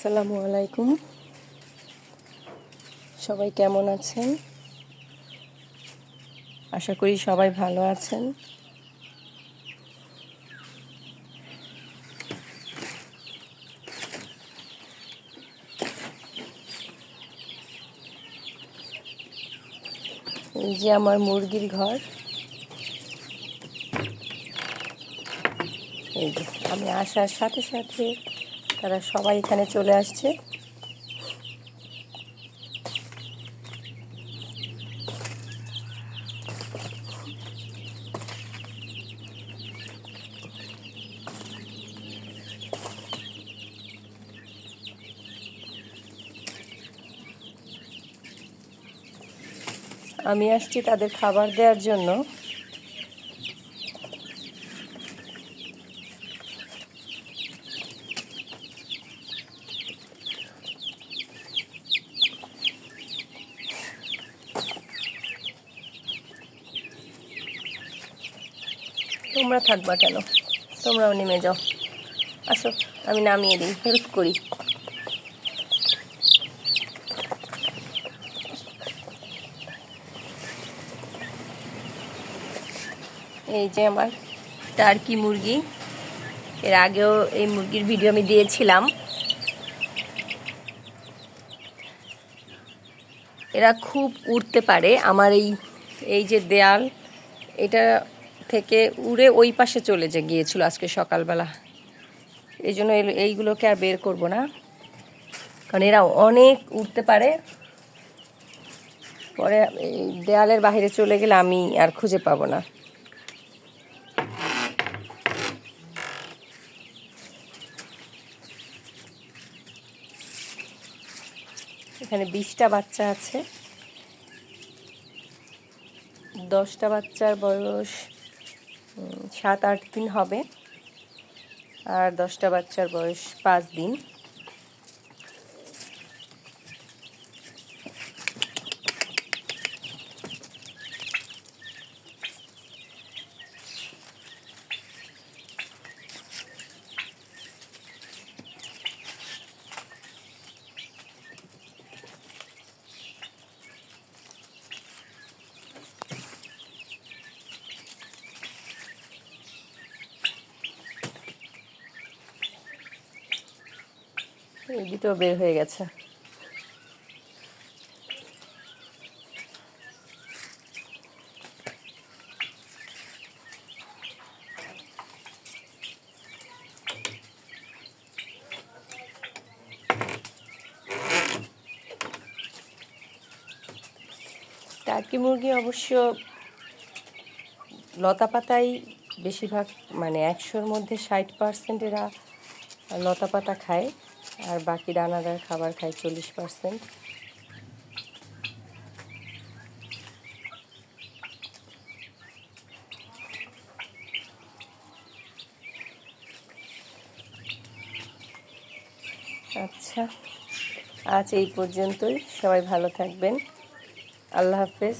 আসসালামু আলাইকুম। সবাই কেমন আছেন? আশা করি সবাই ভালো আছেন। এই যে আমার মুরগির ঘর। আমি আসার সাথে সাথে তারা সবাই এখানে চলে আসছে। আমি আসছি তাদের খাবার দেওয়ার জন্য। তোমরা থাকবা কেন? তোমরাও নেমে যাও। আসো, আমি নামিয়ে দিই, হেল্প করি। এই যে আমার টার্কি মুরগি। এর আগেও এই মুরগির ভিডিও আমি দিয়েছিলাম। এরা খুব উড়তে পারে। আমার এই এই যে দেয়াল, এটা থেকে উড়ে ওই পাশে চলে যে গিয়েছিল আজকে সকালবেলা। এই জন্য এইগুলোকে আর বের করব না। কারণ এরা অনেক উঠতে পারে। পরে দেয়ালের বাইরে চলে গেলে আমি আর খুঁজে পাবো না। এখানে বিশটা বাচ্চা আছে। দশটা বাচ্চার বয়স সাত আট দিন হবে। আর দশটা বাচ্চার বয়স পাঁচ দিন। এই দুটো বের হয়ে গেছে। টার্কি মুরগি অবশ্য লতা পাতাই বেশিরভাগ মানে একশোর মধ্যে ষাট পার্সেন্ট এরা লতা পাতা খায়। আর বাকি দানাদার খাবার খায় চল্লিশ পার্সেন্ট আচ্ছা আজ এই পর্যন্তই। সবাই ভালো থাকবেন। আল্লাহ হাফেজ।